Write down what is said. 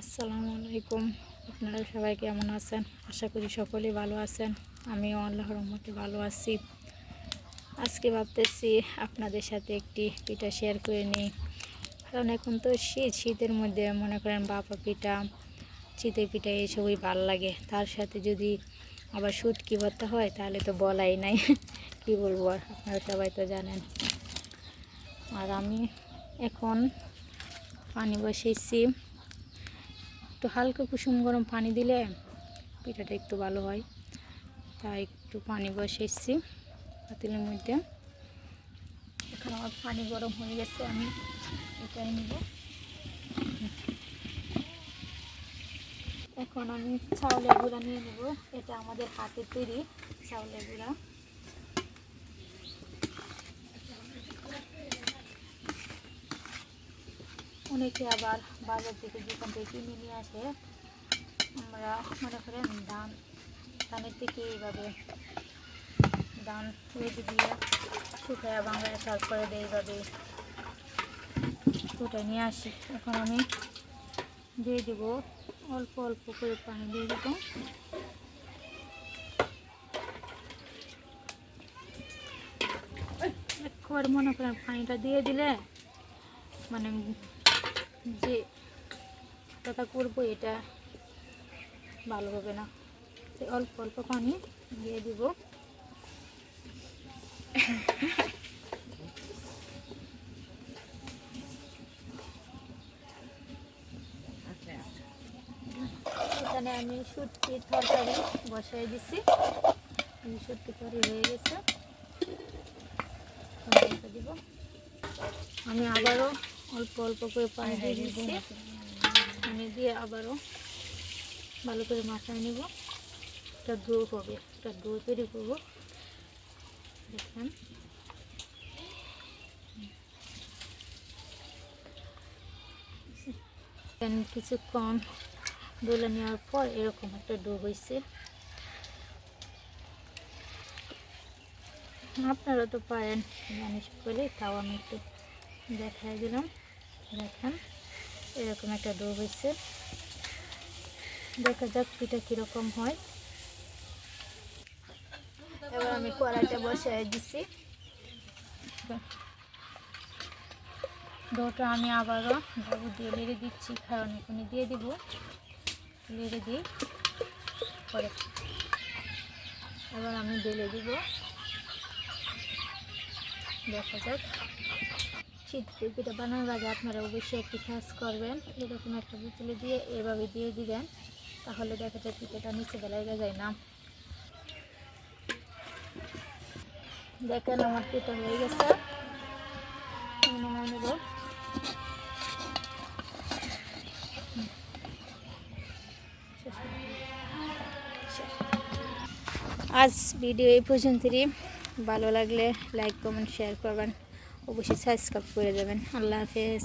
আসসালামু আলাইকুম। আপনারা সবাই কেমন আছেন? আশা করি সকলেই ভালো আছেন। আমিও আল্লাহর রহমতে ভালো আছি। আজকে ভাবতেছি আপনাদের সাথে একটি পিঠা শেয়ার করে নিই। কারণ এখন তো শীত, শীতের মধ্যে মনে করেন বাপা পিঠা চিতে পিঠা এসবই ভালো লাগে। তার সাথে যদি আবার শুটকি ভর্তা হয়, তাহলে তো বলাই নাই। কি বলব আর, আপনারা সবাই তো জানেন। আর আমি এখন পানি বসিয়েছি। একটু হালকা কুসুম গরম পানি দিলে পিঠাটা একটু ভালো হয়। তাই একটু পানি বসিয়েছি পাতিলের মধ্যে। এখন আমার পানি গরম হয়ে গেছে, আমি এটাই নিব। এখন আমি চাউলের গুঁড়া নিয়ে নেব, এটা আমাদের হাতে তৈরি চাউলের গুঁড়া। অনেকে আবার বাজার থেকে দোকান থেকে কিনে নিয়ে আসে, আমরা মনে করেন ধান, ধানের থেকে এইভাবে ধান রেখে দিয়ে শুকায় বাংলায় তারপরে দেয় এইভাবে ওটা নিয়ে আসি। এখন আমি দিয়ে দেব অল্প অল্প করে পানি দিয়ে দেবো। একবার মনে করেন পানিটা দিয়ে দিলে মানে যে কথা করব এটা ভালো হবে না। তাই অল্প অল্প পানি দিয়ে দিব। এখানে আমি সুটকি তরকারি বসাই দিছি। সুটকি তরকারি হয়ে গেছে। দিব। আমি আবারও অল্প অল্প করে পানি দিয়ে দিচ্ছি পানি দিয়ে আবারও ভালো করে মাখায় নেব। একটা ডো হবে একটা ডো তৈরি করব। দেখেন। কিছুক্ষণ ডোলে নেওয়ার পর এরকম একটা ডো হয়েছে আপনারা তো পারেন সকলে তাও আমি একটু দেখাই দিলাম। দেখেন, এরকম একটা ডো হয়েছে। দেখা যাক পিঠা কীরকম হয়। এবার আমি কড়াইটা বসাই দিছি। ডোটা আমি আবারও ডাবু দিয়ে লেড়ে দিচ্ছি এখানে দিয়ে দিব। লেড়ে দিই, পরে। এবার আমি বেলে দিব। দেখা যাক। শীত পিঠা বানানোর আগে আপনারা অবশ্যই একটি কাজ করবেন, এরকম একটা বোতলে দিয়ে এভাবে দিয়ে দিবেন, তাহলে দেখা যায় পিঠাটা নিচে বেলায় যায় না। দেখেন আমার পিঠা হয়ে গেছে। নেব। আজ ভিডিও এই পর্যন্তই। ভালো লাগলে লাইক, কমেন্ট, শেয়ার করবেন। অবশ্যই সাবস্ক্রাইব করে দেবেন আল্লাহ হাফেজ